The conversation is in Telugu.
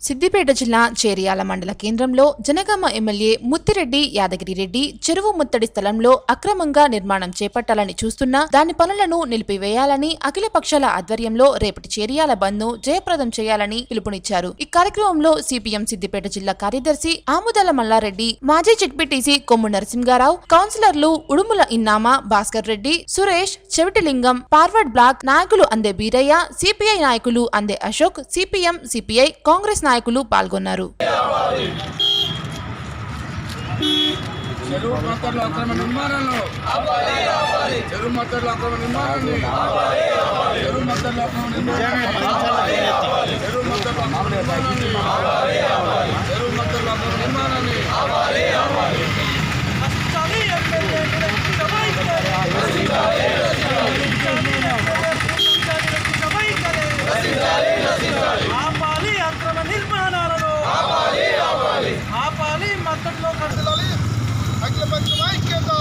సిద్దిపేట జిల్లా చేరియాల మండల కేంద్రంలో జనగామ ఎమ్మెల్యే ముత్తిరెడ్డి యాదగిరిరెడ్డి చెరువు ముత్తడి స్థలంలో అక్రమంగా నిర్మాణం చేపట్టాలని చూస్తున్నా దాని పనులను నిలిపివేయాలని అఖిల పక్షాల ఆధ్వర్యంలో రేపటి చేరియాల బంద్ను జయప్రదం చేయాలని పిలుపునిచ్చారు. ఈ కార్యక్రమంలో సిపిఎం సిద్దిపేట జిల్లా కార్యదర్శి ఆముదల మల్లారెడ్డి మాజీ చిట్పిటిసి కొమ్ము నరసింగారావు కౌన్సిలర్లు ఉడుముల ఇన్నామ భాస్కర్ రెడ్డి సురేష్ చెవిటిలింగం పార్వర్డ్ బ్లాక్ నాయకులు అందే బీరయ్య సిపిఐ నాయకులు అందే అశోక్ సిపిఎం సిపిఐ కాంగ్రెస్ నాయకులు పాల్గొన్నారు. చెరువు మొత్తంలో అక్రమ నిర్మాణాలను చెరువు మొత్తంలో అక్రమ నిర్మాణాన్ని. చెరువు మొత్తంలో అక్రమ నిర్మాణాన్ని. చెరువు మొత్తంలో ఐక్యత